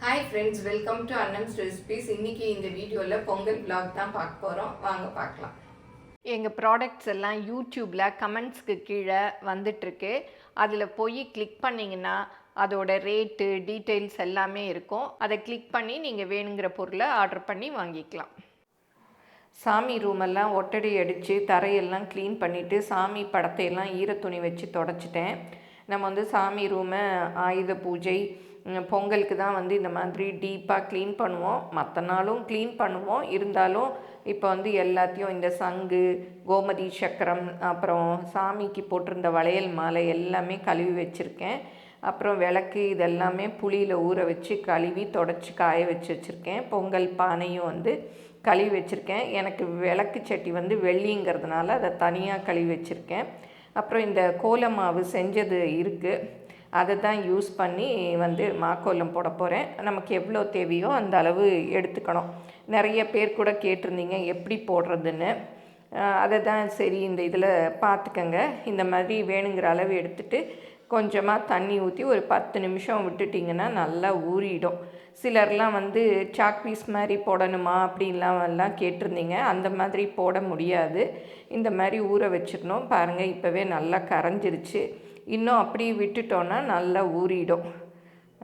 Hi friends welcome to Annam's recipes இன்றைக்கி இந்த வீடியோவில் பொங்கல் பிளாக் தான் பார்க்க போகிறோம் வாங்க பார்க்கலாம். எங்கள் ப்ராடக்ட்ஸ் எல்லாம் யூடியூப்பில் கமெண்ட்ஸ்க்கு கீழே வந்துட்டுருக்கு. அதில் போய் கிளிக் பண்ணிங்கன்னா அதோட ரேட்டு டீட்டெயில்ஸ் எல்லாமே இருக்கும். அதை கிளிக் பண்ணி நீங்கள் வேணுங்கிற பொருளை ஆர்டர் பண்ணி வாங்கிக்கலாம். சாமி ரூமெல்லாம் ஒட்டடை அடித்து தரையெல்லாம் க்ளீன் பண்ணிவிட்டு சாமி படத்தையெல்லாம் ஈரத்துணி வச்சு தொடச்சிட்டேன். நம்ம வந்து சாமி ரூமை ஆயுத பூஜை பொங்கலுக்கு தான் வந்து இந்த மாதிரி டீப்பாக க்ளீன் பண்ணுவோம். மற்ற நாளும் க்ளீன் பண்ணுவோம். இருந்தாலும் இப்போ வந்து எல்லாத்தையும் இந்த சங்கு கோமதி சக்கரம் அப்புறம் சாமிக்கு போட்டிருந்த வளையல் மாலை எல்லாமே கழுவி வச்சுருக்கேன். அப்புறம் விளக்கு இதெல்லாமே புளியில் ஊற வச்சு கழுவி தொடச்சி காய வச்சு வச்சுருக்கேன். பொங்கல் பானையும் வந்து கழுவி வச்சுருக்கேன். எனக்கு விளக்கு சட்டி வந்து வெள்ளிங்கிறதுனால அதை தனியாக கழுவி வச்சுருக்கேன். அப்புறம் இந்த கோல மாவு செஞ்சது இருக்குது அதை தான் யூஸ் பண்ணி வந்து மாக்கோலம் போட போகிறேன் நமக்கு எவ்வளோ தேவையோ அந்த அளவு எடுத்துக்கணும். நிறைய பேர் கூட கேட்டிருந்தீங்க எப்படி போடுறதுன்னு. அதை தான் சரி இந்த இதில் பார்த்துக்கங்க. இந்த மாதிரி வேணுங்கிற அளவு எடுத்துகிட்டு கொஞ்சமாக தண்ணி ஊற்றி ஒரு பத்து நிமிஷம் விட்டுட்டிங்கன்னா நல்லா ஊறிடும். சிலர்லாம் வந்து சாக் பீஸ் மாதிரி போடணுமா? அப்படின்லாம் எல்லாம் கேட்டிருந்தீங்க. அந்த மாதிரி போட முடியாது. இந்த மாதிரி ஊற வச்சிடணும். பாருங்கள் இப்போவே நல்லா கரைஞ்சிருச்சு. இன்னும் அப்படி விட்டுட்டோன்னா நல்லா ஊறிடும்.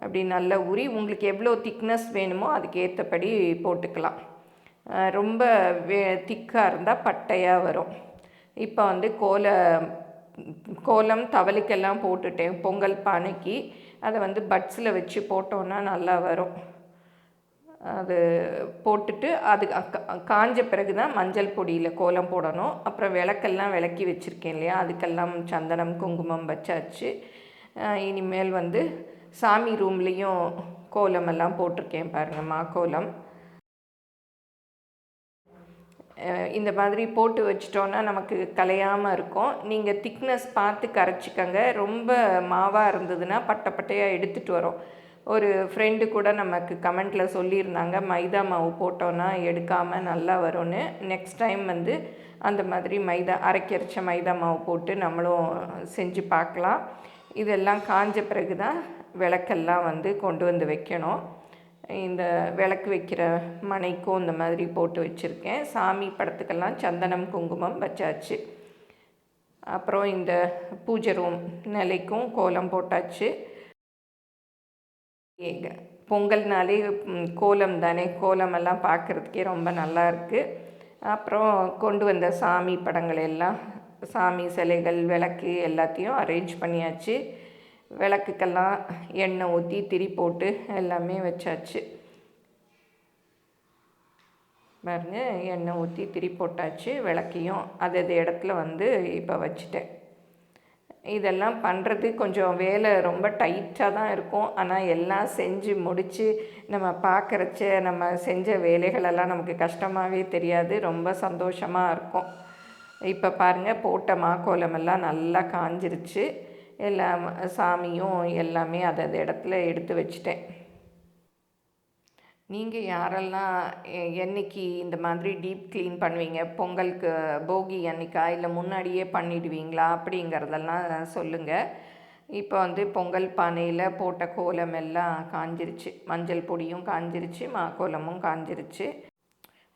அப்படி நல்லா ஊறி உங்களுக்கு எவ்வளோ திக்னஸ் வேணுமோ அதுக்கேற்றபடி போட்டுக்கலாம். ரொம்ப வே திக்காக இருந்தால் பட்டையாக வரும். இப்போ வந்து கோலை கோலம் தவளைக்கெல்லாம் போட்டுட்டேன் பொங்கல் பானைக்கு அதை வந்து பட்ஸில் வச்சு போட்டோன்னா நல்லா வரும். அது போட்டுட்டு அது காஞ்ச பிறகு தான் மஞ்சள் பொடியில் கோலம் போடணும். அப்புறம் விளக்கெல்லாம் விளக்கி வச்சுருக்கேன் இல்லையா? அதுக்கெல்லாம் சந்தனம் குங்குமம் வச்சாச்சு. இனிமேல் வந்து சாமி ரூம்லேயும் கோலமெல்லாம் போட்டிருக்கேன் பாருங்கள் மா கோலம் இந்த மாதிரி போட்டு வச்சிட்டோன்னா நமக்கு கலையாமல் இருக்கும். நீங்கள் திக்னஸ் பார்த்து கரைச்சிக்கங்க. ரொம்ப மாவாக இருந்ததுன்னா பட்டை பட்டையாக எடுத்துகிட்டு வரோம். ஒரு ஃப்ரெண்டு கூட நமக்கு கமெண்ட்டில் சொல்லியிருந்தாங்க மைதா மாவு போட்டோன்னா எடுக்காமல் நல்லா வரும்னு. நெக்ஸ்ட் டைம் வந்து அந்த மாதிரி மைதா அரைக்கரைச்ச மைதா மாவு போட்டு நம்மளும் செஞ்சு பார்க்கலாம். இதெல்லாம் காஞ்ச பிறகு தான் விளக்கெல்லாம் வந்து கொண்டு வந்து வைக்கணும். இந்த விளக்கு வைக்கிற மனைக்கும் இந்த மாதிரி போட்டு வச்சுருக்கேன். சாமி படத்துக்கெல்லாம் சந்தனம் குங்குமம் வச்சாச்சு. அப்புறம் இந்த பூஜை ரூம் நிலைக்கும் கோலம் போட்டாச்சு. ஏங்க பொங்கல்னாலே கோலம் தானே. கோலமெல்லாம் பார்க்குறதுக்கே ரொம்ப நல்லா இருக்குது அப்புறம் கொண்டு வந்த சாமி படங்கள் எல்லாம் சாமி சிலைகள் விளக்கு எல்லாத்தையும் அரேஞ்ச் பண்ணியாச்சு. விளக்குக்கெல்லாம் எண்ணெய் ஊற்றி திரி போட்டு எல்லாமே வச்சாச்சு. பாருங்க எண்ணெய் ஊற்றி திரி போட்டாச்சு விளக்கையும் அது அது இடத்துல வந்து இப்போ வச்சுட்டேன். இதெல்லாம் பண்ணுறது கொஞ்சம் வேலை ரொம்ப டைட்டாக தான் இருக்கும். ஆனால் எல்லாம் செஞ்சு முடித்து நம்ம பார்க்குறச்ச நம்ம செஞ்ச வேலைகளெல்லாம் நமக்கு கஷ்டமாகவே தெரியாது. ரொம்ப சந்தோஷமாக இருக்கும். இப்போ பாருங்கள் போட்ட மாக்கோலமெல்லாம் நல்லா காஞ்சிருச்சு. எல்லா சாமியும் எல்லாமே அதை அது இடத்துல எடுத்து வச்சிட்டேன். நீங்கள் யாரெல்லாம் எ- என்னைக்கு இந்த மாதிரி டீப் க்ளீன் பண்ணுவீங்க? பொங்கலுக்கு போகி அன்னைக்கா? இல்லை முன்னாடியே பண்ணிடுவீங்களா? அப்படிங்கிறதெல்லாம் சொல்லுங்கள் இப்போ வந்து பொங்கல் பானையில் போட்ட கோலம் எல்லாம் காஞ்சிருச்சு. மஞ்சள் பொடியும் காஞ்சிருச்சு மா கோலமும் காஞ்சிருச்சு.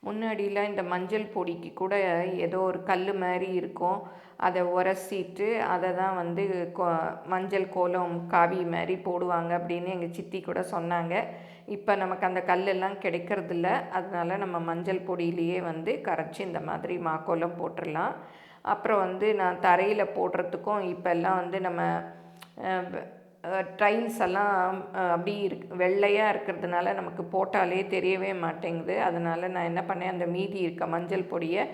முன்னாடிலாம் இந்த மஞ்சள் பொடிக்கு கூட ஏதோ ஒரு கல் மாதிரி இருக்கும். அதை உரசிட்டு அதை தான் வந்து கோ மஞ்சள் கோலம் காவி மாதிரி போடுவாங்க அப்படின்னு எங்கள் சித்தி கூட சொன்னாங்க. இப்போ நமக்கு அந்த கல்லெல்லாம் கிடைக்கிறதில்ல. அதனால் நம்ம மஞ்சள் பொடியிலேயே வந்து கரைச்சி இந்த மாதிரி மாக்கோலம் போட்டுடலாம் அப்புறம் வந்து நான் தரையில் போடுறதுக்கும் இப்போல்லாம் வந்து நம்ம டைல்ஸ் எல்லாம் அப்படி இருக்கு வெள்ளையாக இருக்கிறதுனால நமக்கு போட்டாலே தெரியவே மாட்டேங்குது. அதனால் நான் என்ன பண்ணேன் அந்த மீதி இருக்க மஞ்சள் பொடியை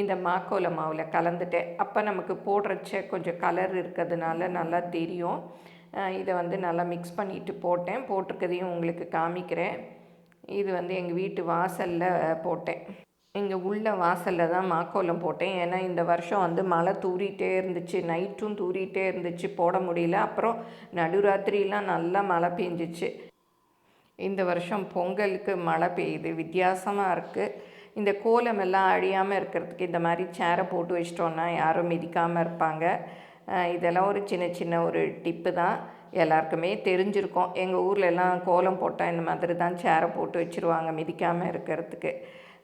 இந்த மாக்கோல மாவில் கலந்துட்டேன். அப்போ நமக்கு போடுறச்ச கொஞ்சம் கலர் இருக்கிறதுனால நல்லா தெரியும். இதை வந்து நல்லா மிக்ஸ் பண்ணிட்டு போட்டேன். போட்டிருக்கதையும் உங்களுக்கு காமிக்கிறேன். இது வந்து எங்கள் வீட்டு வாசலில் போட்டேன். இங்கே உள்ள வாசலில் தான் மாக்கோலம் போட்டேன். ஏன்னா இந்த வருஷம் வந்து மழை தூரிகிட்டே இருந்துச்சு. நைட்டும் தூரிகிட்டே இருந்துச்சு போட முடியல. அப்புறம் நடுராத்திரிலாம் நல்லா மழை பெஞ்சிச்சு. இந்த வருஷம் பொங்கலுக்கு மழை பெய்யுது. வித்தியாசமாக இருக்குது இந்த கோலம் எல்லாம் அழியாமல் இருக்கிறதுக்கு இந்த மாதிரி சேரை போட்டு வச்சிட்டோன்னா யாரும் மிதிக்காமல் இருப்பாங்க. இதெல்லாம் ஒரு சின்ன சின்ன ஒரு டிப்பு தான். எல்லாருக்குமே தெரிஞ்சிருக்கும். எங்கள் ஊர்லெல்லாம் கோலம் போட்டால் இந்த மாதிரி தான் சேரை போட்டு வச்சுருவாங்க மிதிக்காமல் இருக்கிறதுக்கு.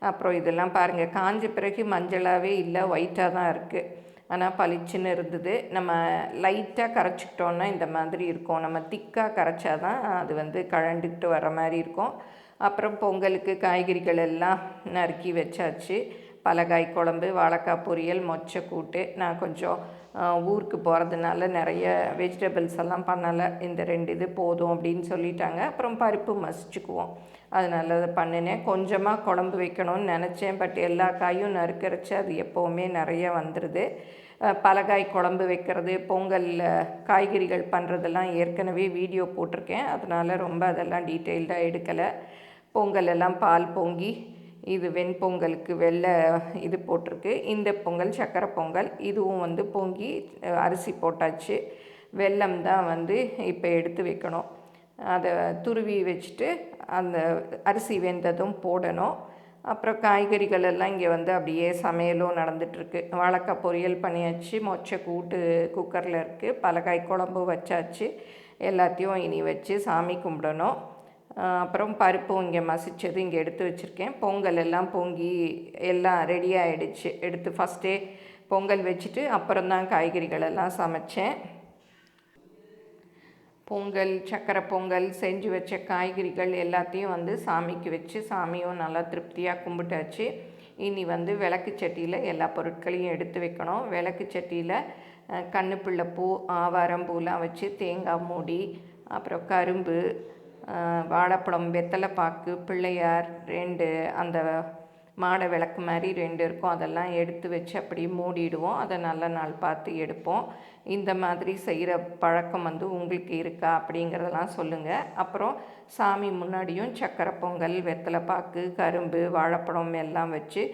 அப்புறம் இதெல்லாம் பாருங்கள் காஞ்ச பிறகு மஞ்சளாகவே இல்லை ஒயிட்டாக தான் இருக்குது ஆனால் பளிச்சுன்னு இருந்தது. நம்ம லைட்டாக கரைச்சிக்கிட்டோன்னா இந்த மாதிரி இருக்கும். நம்ம திக்காக கரைச்சா தான் அது வந்து கழண்டுக்கிட்டு வர மாதிரி இருக்கும். அப்புறம் பொங்கலுக்கு காய்கறிகள் எல்லாம் நறுக்கி வச்சாச்சு. பலகாய் குழம்பு வாழைக்காய் பொரியல் மொச்சை கூட்டு. நான் கொஞ்சம் ஊருக்கு போகிறதுனால நிறைய வெஜிடபிள்ஸ் எல்லாம் பண்ணலை. இந்த ரெண்டு இது போதும் அப்படின்னு சொல்லிட்டாங்க. அப்புறம் பருப்பு மசிச்சுக்குவோம். அதனால அதை பண்ணினேன். கொஞ்சமாக குழம்பு வைக்கணும்னு நினச்சேன். பட் எல்லா காயும் நறுக்கரைச்சி அது எப்போவுமே நிறைய வந்துடுது பலகாய் குழம்பு வைக்கிறது பொங்கல் காய்கறிகள் பண்ணுறதெல்லாம் ஏற்கனவே வீடியோ போட்டிருக்கேன். அதனால் ரொம்ப அதெல்லாம் டீட்டெயில்டாக எடுக்கலை. பொங்கல் எல்லாம் பால் பொங்கி இது வெண்பொங்கலுக்கு வெள்ளை இது போட்டிருக்கு. இந்த பொங்கல் சக்கரை பொங்கல் இதுவும் வந்து பொங்கி அரிசி போட்டாச்சு. வெல்லம் தான் வந்து இப்போ எடுத்து வைக்கணும். அதை துருவி வச்சுட்டு அந்த அரிசி வெந்ததும் போடணும். அப்புறம் காய்கறிகள் எல்லாம் இங்கே வந்து அப்படியே சமையலும் நடந்துகிட்ருக்கு வாழைக்காய் பொரியல் பண்ணியாச்சு. மொச்சை கூட்டு குக்கரில் இருக்குது பலகாய் குழம்பு வச்சாச்சு. எல்லாத்தையும் இனி வச்சு சாமி கும்பிடணும். அப்புறம் பருப்பும் இங்கே மசித்தது இங்கே எடுத்து வச்சுருக்கேன். பொங்கல் எல்லாம் பொங்கி எல்லாம் ரெடி ஆகிடுச்சு எடுத்து ஃபஸ்ட்டே பொங்கல் வச்சுட்டு அப்புறம் தான் காய்கறிகள் எல்லாம் சமைச்சேன். பொங்கல் சக்கரை பொங்கல் செஞ்சு வச்ச காய்கறிகள் எல்லாத்தையும் வந்து சாமிக்கு வச்சு சாமியும் நல்லா திருப்தியாக கும்பிட்டாச்சு. இனி வந்து விளக்கு சட்டியில் எல்லா பொருட்களையும் எடுத்து வைக்கணும். விளக்கு சட்டியில் கண்ணுப்பிள்ளை பூ ஆவாரம் பூலாம் வச்சு தேங்காய் மூடி அப்புறம் கரும்பு வாழைப்பழம் வெத்தலை பாக்கு பிள்ளையார் ரெண்டு அந்த மாடை விளக்கு மாதிரி ரெண்டு இருக்கும். அதெல்லாம் எடுத்து வச்சு அப்படி மூடிடுவோம். அதை நல்ல நாள் பார்த்து எடுப்போம். இந்த மாதிரி செய்கிற பழக்கம் வந்து உங்களுக்கு இருக்கா அப்படிங்கிறதெல்லாம் சொல்லுங்கள் அப்புறம் சாமி முன்னாடியும் சக்கரை பொங்கல் வெத்தலை பாக்கு கரும்பு வாழைப்பழம் எல்லாம் வச்சு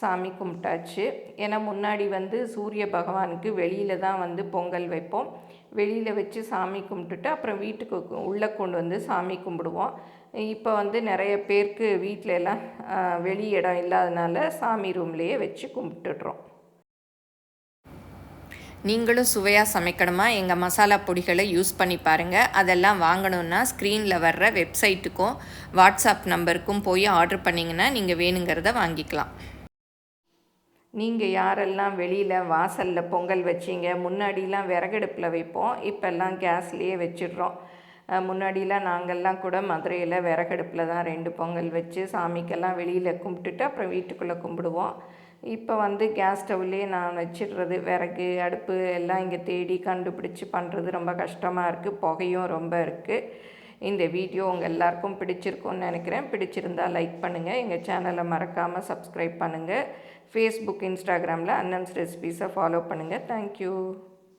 சாமி கும்பிட்டாச்சு. ஏன்னா முன்னாடி வந்து சூரிய பகவானுக்கு வெளியில் தான் வந்து பொங்கல் வைப்போம். வெளியில் வச்சு சாமி கும்பிட்டுட்டு அப்புறம் வீட்டுக்கு உள்ளே கொண்டு வந்து சாமி கும்பிடுவோம். இப்போ வந்து நிறைய பேருக்கு வீட்டில எல்லாம் வெளி இடம் இல்லாதனால சாமி ரூம்லேயே வச்சு கும்பிட்டுடுறோம். நீங்களும் சுவையாக சமைக்கணுமா? எங்கள் மசாலா பொடிகளை யூஸ் பண்ணி பாருங்கள் அதெல்லாம் வாங்கணுன்னா ஸ்க்ரீனில் வர்ற வெப்சைட்டுக்கும் வாட்ஸ்அப் நம்பருக்கும் போய் ஆர்டர் பண்ணிங்கன்னா நீங்கள் வேணுங்கிறத வாங்கிக்கலாம். நீங்கள் யாரெல்லாம் வெளியில் வாசலில் பொங்கல் வச்சிங்க முன்னாடிலாம் விறகடுப்பில் வைப்போம் இப்போல்லாம் கேஸ்லேயே வச்சிடுறோம். முன்னாடிலாம் நாங்கள்லாம் கூட மதுரையில் விறகடுப்பில் தான் ரெண்டு பொங்கல் வச்சு சாமிக்கெல்லாம் வெளியில் கும்பிட்டுட்டு அப்புறம் வீட்டுக்குள்ளே கும்பிடுவோம். இப்போ வந்து கேஸ் ஸ்டவ்லேயே நான் வச்சிடுறது விறகு அடுப்பு எல்லாம் இங்கே தேடி கண்டுபிடிச்சி பண்ணுறது ரொம்ப கஷ்டமாக இருக்குது புகையும் ரொம்ப இருக்குது இந்த வீடியோ உங்கள் எல்லாருக்கும் பிடிச்சிருக்கும்னு நினைக்கிறேன். பிடிச்சிருந்தால் லைக் பண்ணுங்கள் எங்கள் சேனலை மறக்காமல் சப்ஸ்கிரைப் பண்ணுங்கள் ஃபேஸ்புக் இன்ஸ்டாகிராமில் அன்னன்ஸ் ரெசிபீஸை ஃபாலோ பண்ணுங்கள் தேங்க்யூ